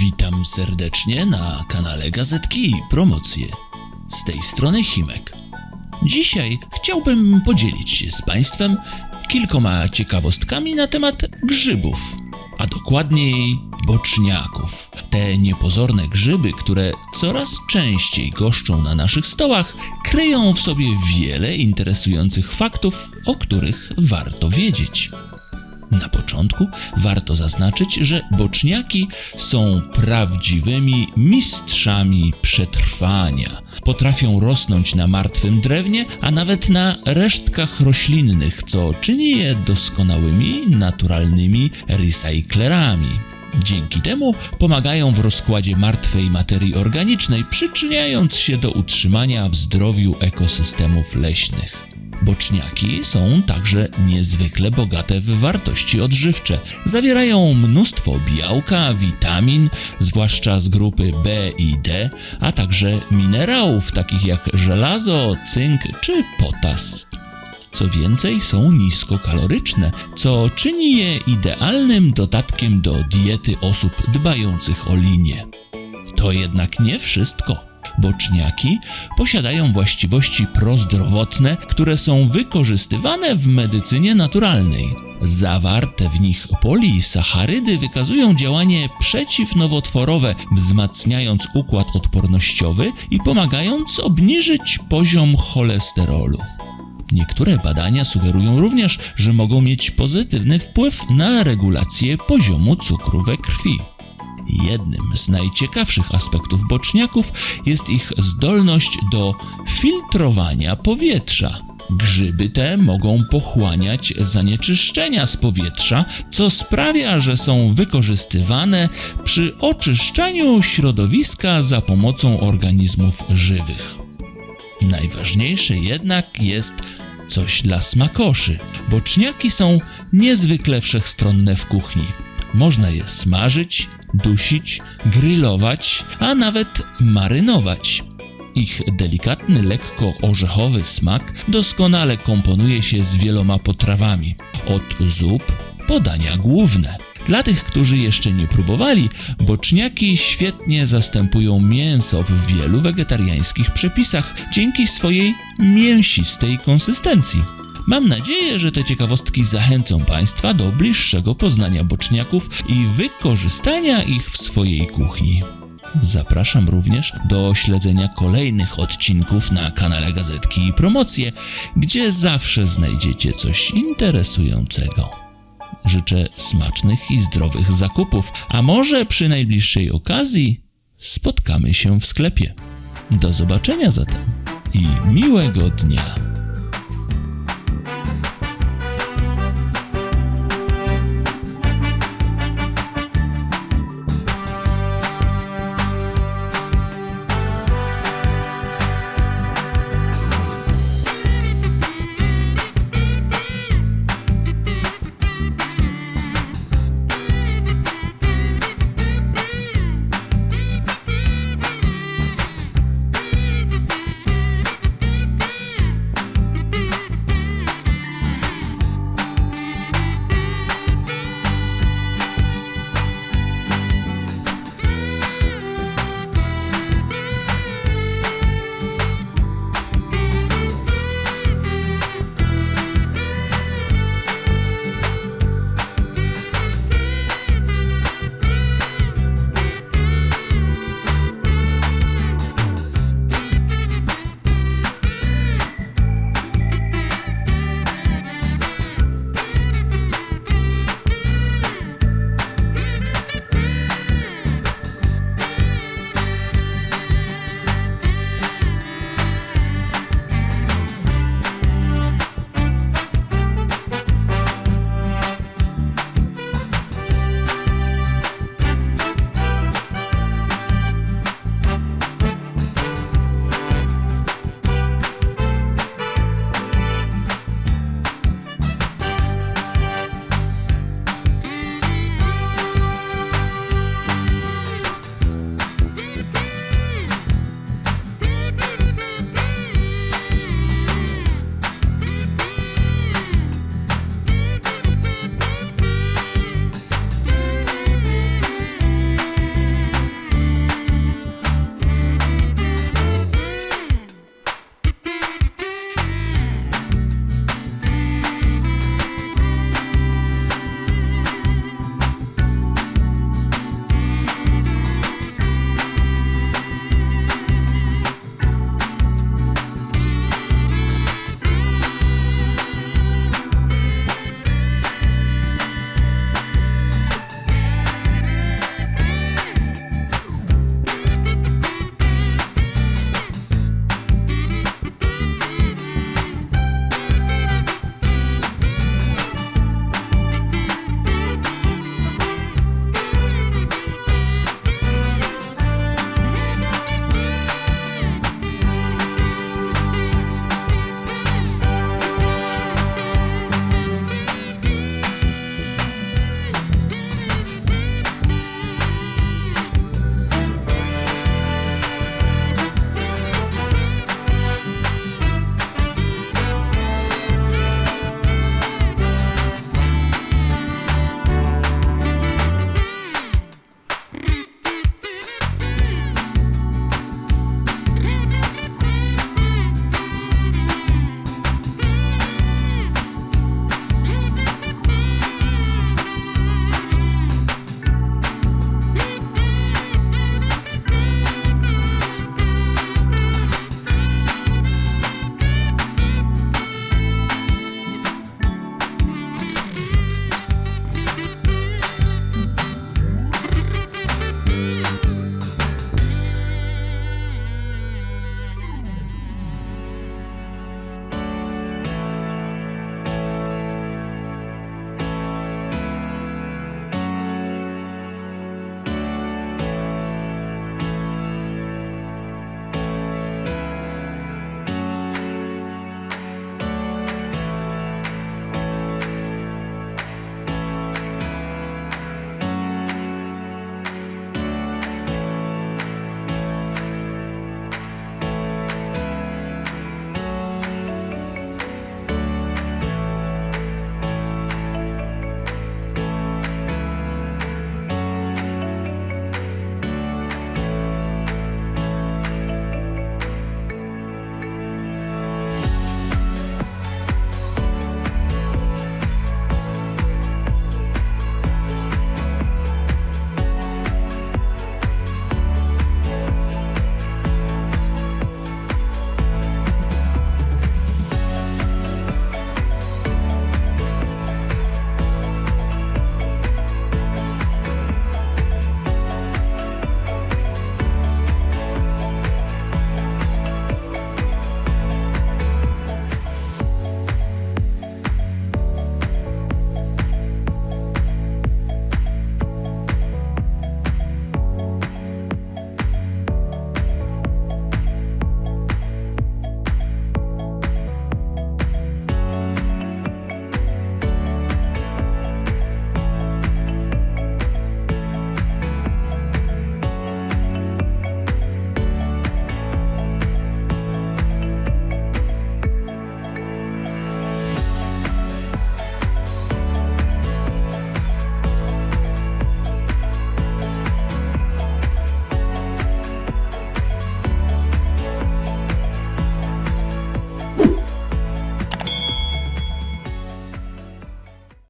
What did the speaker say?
Witam serdecznie na kanale Gazetki i Promocje. Z tej strony Himek. Dzisiaj chciałbym podzielić się z Państwem kilkoma ciekawostkami na temat grzybów, a dokładniej boczniaków. Te niepozorne grzyby, które coraz częściej goszczą na naszych stołach, kryją w sobie wiele interesujących faktów, o których warto wiedzieć. Na początku warto zaznaczyć, że boczniaki są prawdziwymi mistrzami przetrwania. Potrafią rosnąć na martwym drewnie, a nawet na resztkach roślinnych, co czyni je doskonałymi, naturalnymi recyklerami. Dzięki temu pomagają w rozkładzie martwej materii organicznej, przyczyniając się do utrzymania w zdrowiu ekosystemów leśnych. Boczniaki są także niezwykle bogate w wartości odżywcze. Zawierają mnóstwo białka, witamin, zwłaszcza z grupy B i D, a także minerałów takich jak żelazo, cynk czy potas. Co więcej, są niskokaloryczne, co czyni je idealnym dodatkiem do diety osób dbających o linię. To jednak nie wszystko. Boczniaki posiadają właściwości prozdrowotne, które są wykorzystywane w medycynie naturalnej. Zawarte w nich polisacharydy wykazują działanie przeciwnowotworowe, wzmacniając układ odpornościowy i pomagając obniżyć poziom cholesterolu. Niektóre badania sugerują również, że mogą mieć pozytywny wpływ na regulację poziomu cukru we krwi. Jednym z najciekawszych aspektów boczniaków jest ich zdolność do filtrowania powietrza. Grzyby te mogą pochłaniać zanieczyszczenia z powietrza, co sprawia, że są wykorzystywane przy oczyszczaniu środowiska za pomocą organizmów żywych. Najważniejsze jednak jest coś dla smakoszy. Boczniaki są niezwykle wszechstronne w kuchni. Można je smażyć, dusić, grillować, a nawet marynować. Ich delikatny, lekko orzechowy smak doskonale komponuje się z wieloma potrawami, od zup po dania główne. Dla tych, którzy jeszcze nie próbowali, boczniaki świetnie zastępują mięso w wielu wegetariańskich przepisach dzięki swojej mięsistej konsystencji. Mam nadzieję, że te ciekawostki zachęcą Państwa do bliższego poznania boczniaków i wykorzystania ich w swojej kuchni. Zapraszam również do śledzenia kolejnych odcinków na kanale Gazetki i Promocje, gdzie zawsze znajdziecie coś interesującego. Życzę smacznych i zdrowych zakupów, a może przy najbliższej okazji spotkamy się w sklepie. Do zobaczenia zatem i miłego dnia.